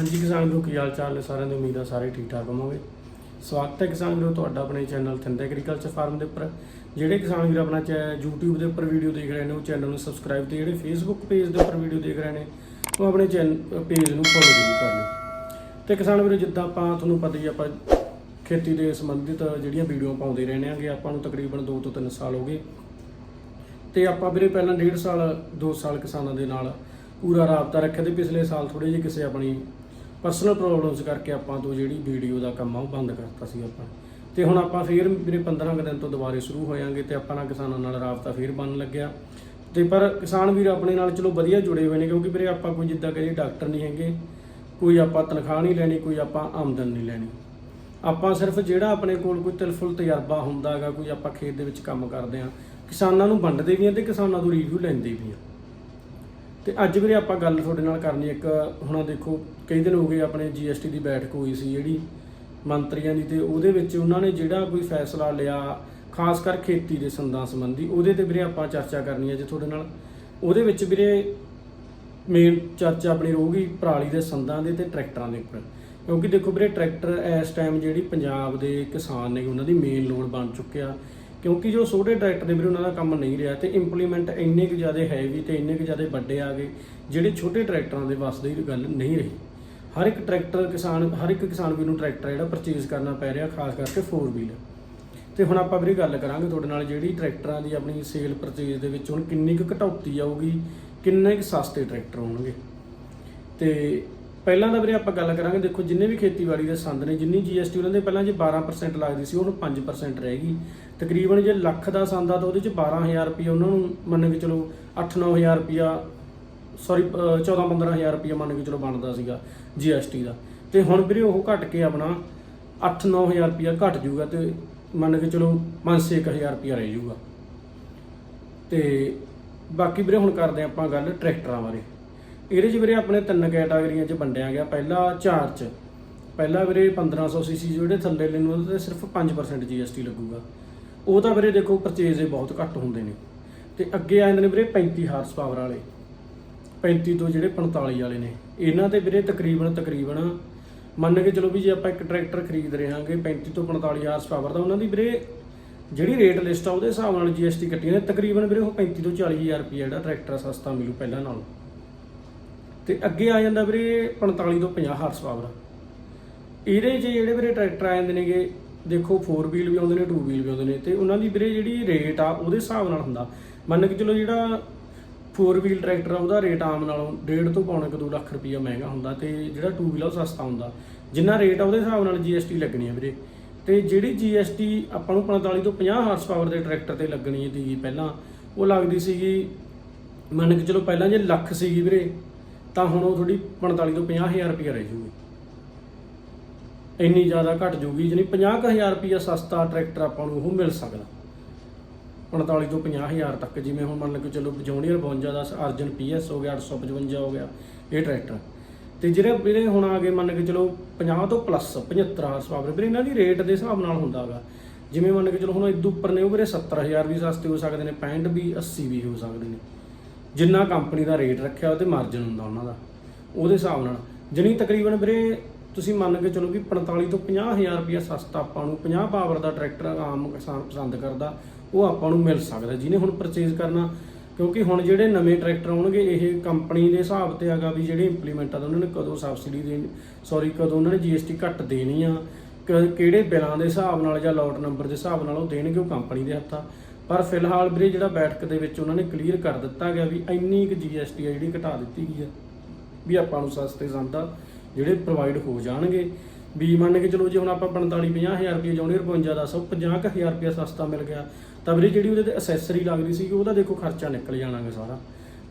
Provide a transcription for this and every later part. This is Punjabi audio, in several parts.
ਹਾਂਜੀ ਕਿਸਾਨ ਵੀਰੋ, ਕੀ ਹਾਲ ਚਾਲ ਨੇ? ਸਾਰਿਆਂ ਦੀ ਉਮੀਦ ਆ ਸਾਰੇ ਠੀਕ ਠਾਕ ਹੋਵੋਗੇ। ਸਵਾਗਤ ਹੈ ਕਿਸਾਨ ਵੀਰੋ, ਤੁਹਾਡਾ ਆਪਣੇ ਚੈਨਲ ਥਿੰਦ ਐਗਰੀਕਲਚਰ ਫਾਰਮ ਦੇ ਉੱਪਰ। ਜਿਹੜੇ ਕਿਸਾਨ ਵੀਰ ਆਪਣਾ ਚੈ, YouTube ਦੇ ਉੱਪਰ ਵੀਡੀਓ ਦੇਖ ਰਹੇ ਨੇ, ਉਹ ਚੈਨਲ ਨੂੰ ਸਬਸਕ੍ਰਾਈਬ ਤੇ ਜਿਹੜੇ Facebook ਪੇਜ ਦੇ ਉੱਪਰ ਵੀਡੀਓ ਦੇਖ ਰਹੇ ਨੇ, ਉਹ ਆਪਣੇ ਚੈਨਲ ਪੇਜ ਨੂੰ ਫੋਲੋ ਜ਼ਰੂਰ ਕਰ ਲਿਓ। ਤੇ ਕਿਸਾਨ ਵੀਰੋ, ਜਿੱਦਾਂ ਆਪਾਂ ਤੁਹਾਨੂੰ ਪਤਾ ਹੀ ਆਪਾਂ ਖੇਤੀ ਦੇ ਸੰਬੰਧਿਤ ਜਿਹੜੀਆਂ ਵੀਡੀਓ ਪਾਉਂਦੇ ਰਹਿੰਦੇ ਆਂਗੇ, ਆਪਾਂ ਨੂੰ ਤਕਰੀਬਨ 2 ਤੋਂ 3 ਸਾਲ ਹੋ ਗਏ। ਤੇ ਆਪਾਂ ਵੀਰੇ ਪਹਿਲਾਂ ਡੇਢ ਸਾਲ 2 ਸਾਲ ਕਿਸਾਨਾਂ ਦੇ ਨਾਲ ਪੂਰਾ ਰਾਬਤਾ ਰੱਖਿਆ ਤੇ ਪਿਛਲੇ ਸਾਲ ਥੋੜੇ ਜਿਹੇ ਕਿਸੇ ਆਪਣੀ ਪਰਸਨਲ ਪ੍ਰੋਬਲਮਸ ਕਰਕੇ ਆਪਾਂ ਤੋਂ ਜਿਹੜੀ ਵੀਡੀਓ ਦਾ ਕੰਮ ਆ ਉਹ ਬੰਦ ਕਰਤਾ ਸੀ ਆਪਾਂ। ਤੇ ਹੁਣ ਆਪਾਂ ਫੇਰ ਵੀਰੇ 15 ਕੁ ਦਿਨ ਤੋਂ ਦੁਬਾਰੇ ਸ਼ੁਰੂ ਹੋਇਆਂਗੇ ਤੇ ਆਪਾਂ ਨਾਲ ਕਿਸਾਨਾਂ ਨਾਲ ਰਾਬਤਾ ਫੇਰ ਬਣਨ ਲੱਗਿਆ। ਤੇ ਪਰ ਕਿਸਾਨ ਵੀਰ ਆਪਣੇ ਨਾਲ ਚਲੋ ਵਧੀਆ ਜੁੜੇ ਹੋਏ ਨੇ ਕਿਉਂਕਿ ਵੀਰੇ ਆਪਾਂ ਕੋਈ ਜਿੱਦਾਂ ਕਹੇ ਡਾਕਟਰ ਨਹੀਂ ਹੈਗੇ, ਕੋਈ ਆਪਾਂ ਤਨਖਾਹ ਨਹੀਂ ਲੈਣੀ, ਕੋਈ ਆਪਾਂ ਆਮਦਨ ਨਹੀਂ ਲੈਣੀ। ਆਪਾਂ ਸਿਰਫ ਜਿਹੜਾ ਆਪਣੇ ਕੋਲ ਕੋਈ ਤਿਲਫੁਲ ਤਜਰਬਾ ਹੁੰਦਾ ਹੈਗਾ, ਕੋਈ ਆਪਾਂ ਖੇਤ ਦੇ ਵਿੱਚ ਕੰਮ ਕਰਦੇ ਆ ਕਿਸਾਨਾਂ ਨੂੰ ਵੰਡਦੇ ਵੀ ਆ ਤੇ ਕਿਸਾਨਾਂ ਤੋਂ ਰਿਵਿਊ ਲੈਂਦੇ ਵੀ ਆ ਤੇ ਅੱਜ ਵੀਰੇ ਆਪਾਂ ਗੱਲ ਤੁਹਾਡੇ ਨਾਲ ਕਰਨੀ ਇੱਕ, ਹੁਣ ਦੇਖੋ, ਕਈ ਦਿਨ ਹੋ ਗਏ ਆਪਣੇ ਜੀਐਸਟੀ ਦੀ ਬੈਠਕ ਹੋਈ ਸੀ ਜਿਹੜੀ ਮੰਤਰੀਆਂ ਦੀ ਤੇ ਉਹਦੇ ਵਿੱਚ ਉਹਨਾਂ ਨੇ ਜਿਹੜਾ ਕੋਈ ਫੈਸਲਾ ਲਿਆ, ਖਾਸ ਕਰ ਖੇਤੀ ਦੇ ਸੰਦਾਂ ਸੰਬੰਧੀ, ਉਹਦੇ ਤੇ ਵੀਰੇ ਆਪਾਂ ਚਰਚਾ ਕਰਨੀ ਹੈ ਜੇ ਤੁਹਾਡੇ ਨਾਲ। ਉਹਦੇ ਵਿੱਚ ਵੀਰੇ ਮੇਨ ਚਰਚਾ ਆਪਣੀ ਰਹੂਗੀ ਪਰਾਲੀ ਦੇ ਸੰਦਾਂ ਦੇ ਤੇ ਟਰੈਕਟਰਾਂ ਦੇ ਉੱਪਰ। ਕਿਉਂਕਿ ਦੇਖੋ ਵੀਰੇ ਟਰੈਕਟਰ ਇਸ ਟਾਈਮ ਜਿਹੜੀ ਪੰਜਾਬ ਦੇ ਕਿਸਾਨ ਨੇ ਉਹਨਾਂ ਦੀ ਮੇਨ ਲੋੜ ਬਣ ਚੁੱਕਿਆ। ਕਿਉਂਕਿ ਜੋ ਛੋਟੇ ਟਰੈਕਟਰ ਦੇ ਵੀਰੇ, ਉਹਨਾਂ ਦਾ ਕੰਮ ਨਹੀਂ ਰਿਹਾ ਤੇ ਇੰਪਲੀਮੈਂਟ ਇੰਨੇ ਕੁ ਜ਼ਿਆਦਾ ਹੈਵੀ ਤੇ ਇੰਨੇ ਕੁ ਜ਼ਿਆਦਾ ਵੱਡੇ ਆ ਗਏ, ਜਿਹੜੇ ਛੋਟੇ ਟਰੈਕਟਰਾਂ ਦੇ ਵੱਸ ਦੀ ਗੱਲ ਨਹੀਂ ਰਹੀ। ਹਰ ਇੱਕ ਟਰੈਕਟਰ ਕਿਸਾਨ, ਹਰ ਇੱਕ ਕਿਸਾਨ ਵੀਰ ਨੂੰ ਟਰੈਕਟਰ ਜਿਹੜਾ ਪਰਚੇਜ਼ ਕਰਨਾ ਪੈ ਰਿਹਾ, ਖਾਸ ਕਰਕੇ 4 ਵੀਲਰ ਤੇ ਹੁਣ ਆਪਾਂ ਵੀਰੇ ਗੱਲ ਕਰਾਂਗੇ ਤੁਹਾਡੇ ਨਾਲ ਜਿਹੜੀ ਟਰੈਕਟਰਾਂ ਦੀ ਆਪਣੀ ਸੇਲ ਪਰਚੇਜ਼ ਦੇ ਵਿੱਚ ਹੁਣ ਕਿੰਨੀ ਕੁ ਘਟੌਤੀ ਆਊਗੀ, ਕਿੰਨੇ ਕੁ ਸਸਤੇ ਟਰੈਕਟਰ ਹੋਣਗੇ ਤੇ ਪਹਿਲਾਂ ਤਾਂ ਵੀਰੇ ਆਪਾਂ ਗੱਲ ਕਰਾਂਗੇ, ਦੇਖੋ ਜਿੰਨੇ ਵੀ ਖੇਤੀਬਾੜੀ ਦੇ ਸੰਦ ਨੇ, ਜਿੰਨੀ ਜੀਐਸਟੀ ਉਹਨਾਂ ਦੇ ਪਹਿਲਾਂ ਜੇ 12% ਲੱਗਦੀ ਸੀ ਉਹ ਹੁਣ 5% ਰਹੇਗੀ ਤਕਰੀਬਨ ਜੇ ਲੱਖ ਦਾ ਸੰਦ ਆ ਤਾਂ ਉਹਦੇ ਚ 12000 ਰੁਪਏ ਉਹਨਾਂ ਨੂੰ ਮੰਨ ਕੇ ਚਲੋ 8-9000 ਰੁਪਿਆ ਸੌਰੀ 14-15000 ਰੁਪਏ ਮੰਨ ਕੇ ਚਲੋ ਬਣਦਾ ਸੀਗਾ ਜੀਐਸਟੀ ਦਾ। ਤੇ ਹੁਣ ਵੀਰੇ ਉਹ ਘਟ ਕੇ ਆਪਣਾ 8-9000 ਰੁਪਿਆ ਘਟ ਜਾਊਗਾ ਤੇ ਮੰਨ ਕੇ ਚਲੋ 5-6000 ਰੁਪਿਆ ਰਹਿ ਜਾਊਗਾ। ਤੇ ਬਾਕੀ ਵੀਰੇ ਹੁਣ ਕਰਦੇ ਆਪਾਂ ਗੱਲ ਟਰੈਕਟਰਾਂ ਬਾਰੇ। ਇਹਦੇ 'ਚ ਵੀਰੇ ਆਪਣੇ ਤਿੰਨ ਕੈਟਾਗਰੀਆਂ 'ਚ ਵੰਡਿਆ ਗਿਆ। ਪਹਿਲਾ ਚਾਰ 'ਚ। ਪਹਿਲਾ ਵੀਰੇ 1500 ਸੀਸੀ ਜਿਹੜੇ ਥੱਲੇ ਲੈਣ ਉਹਦੇ ਤੇ ਸਿਰਫ 5% ਜੀਐਸਟੀ ਲੱਗੂਗਾ। ਉਹ ਤਾਂ ਵੀਰੇ ਦੇਖੋ ਪਰਚੇਜ਼ ਦੇ ਬਹੁਤ ਘੱਟ ਹੁੰਦੇ ਨੇ। ਤੇ ਅੱਗੇ ਆ ਜਾਂਦੇ ਨੇ ਵੀਰੇ 35 ਹਾਰਸ ਪਾਵਰ ਵਾਲੇ। 35 ਤੋਂ ਜਿਹੜੇ 45 ਵਾਲੇ ਨੇ। ਇਹਨਾਂ ਤੇ ਵੀਰੇ ਤਕਰੀਬਨ ਤਕਰੀਬਨ ਮੰਨ ਕੇ ਚਲੋ ਵੀ ਜੇ ਆਪਾਂ ਇੱਕ ਟਰੈਕਟਰ ਖਰੀਦ ਰਹੇ ਹਾਂਗੇ 35 ਤੋਂ 45 ਹਾਰਸ ਪਾਵਰ ਦਾ, ਉਹਨਾਂ ਦੀ ਵੀਰੇ ਜਿਹੜੀ ਰੇਟ ਲਿਸਟ ਆ, ਉਹਦੇ ਹਿਸਾਬ ਨਾਲ ਜੀਐਸਟੀ ਕੱਟੀ ਨੇ ਤਕਰੀਬਨ ਵੀਰੇ ਉਹ 35 ਤੋਂ 40000 ਰੁਪਏ ਜਿਹੜਾ ਟਰੈਕਟਰ ਸਸਤਾ ਮਿਲੂ ਪਹਿਲਾਂ ਨਾਲੋਂ। ਤੇ ਅੱਗੇ ਆ ਜਾਂਦਾ ਵੀਰੇ 45 ਤੋਂ 50 ਹਾਰਸ ਪਾਵਰ। ਇਹਦੇ 'ਚ ਜਿਹੜੇ ਵੀਰੇ ਟਰੈਕਟਰ ਆ ਜਾਂਦੇ ਨੇਗੇ, ਦੇਖੋ 4 ਵੀਲ ਵੀ ਆਉਂਦੇ ਨੇ 2 ਵੀਲ ਵੀ ਆਉਂਦੇ ਨੇ, ਤੇ ਉਹਨਾਂ ਦੀ ਵੀਰੇ ਜਿਹੜੀ ਰੇਟ ਆ ਉਹਦੇ ਹਿਸਾਬ ਨਾਲ ਹੁੰਦਾ। ਮੰਨ ਕੇ ਚਲੋ ਜਿਹੜਾ 4 ਵੀਲ ਟਰੈਕਟਰ ਆ, ਉਹਦਾ ਰੇਟ ਆਮ ਨਾਲੋਂ 1.5 ਤੋਂ ਪੌਣੇ 2 ਲੱਖ ਰੁਪਈਆ ਮਹਿੰਗਾ ਹੁੰਦਾ ਤੇ ਜਿਹੜਾ 2 ਵੀਲ ਆ ਉਹ ਸਸਤਾ ਹੁੰਦਾ। ਜਿੰਨਾ ਰੇਟ ਆ ਉਹਦੇ ਹਿਸਾਬ ਨਾਲ ਜੀਐਸਟੀ ਲੱਗਣੀ ਆ ਵੀਰੇ। ਤੇ ਜਿਹੜੀ ਜੀਐਸਟੀ ਆਪਾਂ ਨੂੰ 45 ਤੋਂ 50 ਹਾਰਸ ਪਾਵਰ ਦੇ ਟਰੈਕਟਰ ਤੇ ਲੱਗਣੀ ਸੀਗੀ ਪਹਿਲਾਂ, ਉਹ ਲੱਗਦੀ ਸੀਗੀ, ਮੰਨ ਕੇ ਚਲੋ ਪਹਿਲਾਂ ਜੇ ਲੱਖ ਸੀਗੀ ਵੀਰੇ ਤਾਂ ਹੁਣ ਉਹ ਥੋੜੀ 45 ਤੋਂ 50000 ਰੁਪਏ ਰਹਿ ਜੂਗੀ। ਇੰਨੀ ਜ਼ਿਆਦਾ ਘਟ ਜੂਗੀ ਜਾਨੀ 50000 ਰੁਪਏ ਸਸਤਾ ਟਰੈਕਟਰ ਆਪਾਂ ਨੂੰ ਉਹ ਮਿਲ ਸਕਦਾ। 45 ਤੋਂ 50000 ਤੱਕ ਜਿਵੇਂ ਹੁਣ ਮੰਨ ਲਓ ਕਿ ਚਲੋ ਜੌਨੀਅਰ 52 ਦਾ ਅਰਜਨ ਪੀਐਸ ਹੋ ਗਿਆ 855 ਹੋ ਗਿਆ, ਇਹ ਟਰੈਕਟਰ। ਤੇ ਜਿਹੜੇ ਵੀਰੇ ਹੁਣ ਆ ਗਏ ਮੰਨ ਕੇ ਚਲੋ 50 ਤੋਂ ਪਲੱਸ 75 ਹਾਰਸ ਪਾਵਰ ਵੀਰੇ ਇਹਨਾਂ ਦੀ ਰੇਟ ਦੇ ਹਿਸਾਬ ਨਾਲ ਹੁੰਦਾ ਹੁੰਦਾਗਾ ਜਿਵੇਂ ਮੰਨ ਕੇ ਚਲੋ ਹੁਣ ਇਦੋਂ ਉੱਪਰ ਨੇ ਉਹ ਵੀਰੇ 70000 ਵੀ ਸਸਤੇ ਹੋ ਸਕਦੇ ਨੇ 65 ਵੀ 80 ਵੀ ਹੋ ਸਕਦੇ ਨੇ। ਜਿੰਨਾ ਕੰਪਨੀ ਦਾ ਰੇਟ ਰੱਖਿਆ, ਉਹਦੇ ਮਾਰਜਨ ਹੁੰਦਾ ਉਹਨਾਂ ਦਾ। ਉਹਦੇ ਹਿਸਾਬ ਨਾਲ। ਜਣੀ ਤਕਰੀਬਨ ਵੀਰੇ, ਤੁਸੀਂ ਮੰਨ ਕੇ ਚਲੋ ਵੀ 45 ਤੋਂ 50000 ਰੁਪਇਆ ਸਸਤਾ ਆਪਾਂ ਨੂੰ 50 ਪਾਵਰ ਦਾ ਟਰੈਕਟਰ ਆਮ ਕਿਸਾਨ ਪਸੰਦ ਕਰਦਾ, ਉਹ ਆਪਾਂ ਨੂੰ ਮਿਲ ਸਕਦਾ, ਜਿਹਨੇ ਹੁਣ ਪਰਚੇਜ਼ ਕਰਨਾ। ਕਿਉਂਕਿ ਹੁਣ ਜਿਹੜੇ ਨਵੇਂ ਟਰੈਕਟਰ ਆਉਣਗੇ, ਇਹ ਕੰਪਨੀ ਦੇ ਹਿਸਾਬ ਤੇ ਹੈਗਾ ਵੀ ਜਿਹੜੇ ਇੰਪਲੀਮੈਂਟ ਆ, ਉਹਨਾਂ ਨੇ ਕਦੋਂ ਸਬਸਿਡੀ ਦੇਣੀ ਸੌਰੀ ਕਦੋਂ ਉਹਨਾਂ ਨੇ ਜੀਐਸਟੀ ਘੱਟ ਦੇਣੀ ਆ, ਕ- ਕਿਹੜੇ ਬਿਲਾਂ ਦੇ ਹਿਸਾਬ ਨਾਲ ਜਾਂ ਲੋਟ ਨੰਬਰ ਦੇ ਹਿਸਾਬ ਨਾਲ ਉਹ ਦੇਣਗੇ, ਉਹ ਕੰਪਨੀ ਦੇ ਹੱਥਾਂ। ਪਰ ਫਿਲਹਾਲ ਵੀਰੇ ਜਿਹੜਾ ਬੈਠਕ ਦੇ ਵਿੱਚ ਉਹਨਾਂ ਨੇ ਕਲੀਅਰ ਕਰ ਦਿੱਤਾ ਗਿਆ ਵੀ ਇੰਨੀ ਕੁ ਜੀਐਸਟੀ ਆ ਜਿਹੜੀ ਘਟਾ ਦਿੱਤੀ ਗਈ ਆ, ਵੀ ਆਪਾਂ ਨੂੰ ਸਸਤੇ ਸੰਦਾ ਜਿਹੜੇ ਪ੍ਰੋਵਾਈਡ ਹੋ ਜਾਣਗੇ। ਵੀ ਮੰਨ ਕੇ ਚਲੋ ਜੇ ਹੁਣ ਆਪਾਂ 45 50000 ਰੁਪਏ ਜੌਨੀਅਰ 52 ਦਾ ਸਭ 50000 ਰੁਪਏ ਸਸਤਾ ਮਿਲ ਗਿਆ। ਤਾਂ ਵੀਰੇ ਜਿਹੜੀ ਉਹਦੇ ਤੇ ਅਸੈਸਰੀ ਲੱਗਦੀ ਸੀ ਉਹਦਾ ਦੇਖੋ ਖਰਚਾ ਨਿਕਲ ਜਾਣਾਗਾ ਸਾਰਾ।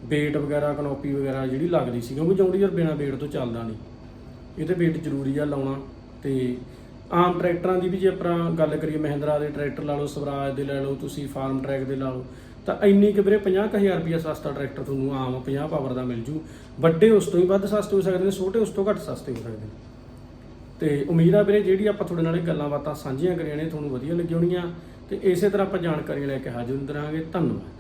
ਵੇਟ ਵਗੈਰਾ ਕਨੋਪੀ ਵਗੈਰਾ ਜਿਹੜੀ ਲੱਗਦੀ ਸੀ, ਕਿਉਂਕਿ ਜੌਨੀਅਰ ਬਿਨਾ ਵੇਟ ਤੋਂ ਚੱਲਦਾ ਨਹੀਂ। ਇਹ ਤੇ ਵੇਟ ਜ਼ਰੂਰੀ ਆ ਲਾਉਣਾ ਤੇ ਆਮ ਟਰੈਕਟਰਾਂ ਦੀ ਵੀ ਜੇ ਆਪਾਂ ਗੱਲ ਕਰੀਏ, ਮਹਿੰਦਰਾ ਦੇ ਟਰੈਕਟਰ ਲਾ ਲਓ, ਸਵਰਾਜ ਦੇ ਲੈ ਲਓ, ਤੁਸੀਂ ਫਾਰਮ ਟਰੈਕ ਦੇ ਲਾ ਲਓ, ਤਾਂ ਇੰਨੀ ਕਿ ਵੀਰੇ 50000 ਰੁਪਏ ਸਸਤਾ ਟਰੈਕਟਰ ਤੁਹਾਨੂੰ ਆਮ 50 ਪਾਵਰ ਦਾ ਮਿਲ ਜੂ। ਵੱਡੇ ਉਸ ਤੋਂ ਹੀ ਵੱਧ ਸਸਤੇ ਹੋ ਸਕਦੇ ਨੇ, ਛੋਟੇ ਉਸ ਤੋਂ ਘੱਟ ਸਸਤੇ ਹੋ ਸਕਦੇ ਨੇ। ਤੇ ਉਮੀਦ ਆ ਵੀਰੇ, ਜਿਹੜੀ ਆਪਾਂ ਤੁਹਾਡੇ ਨਾਲ ਇਹ ਗੱਲਾਂ ਬਾਤਾਂ ਸਾਂਝੀਆਂ ਕਰੀਆਂ ਨੇ, ਤੁਹਾਨੂੰ ਵਧੀਆ ਲੱਗੀਆਂ ਹੋਣਗੀਆਂ। ਤੇ ਇਸੇ ਤਰ੍ਹਾਂ ਆਪਾਂ ਜਾਣਕਾਰੀ ਲੈ ਕੇ ਹਾਜ਼ਰ ਹੁੰਦੇ ਰਹਾਂਗੇ। ਧੰਨਵਾਦ।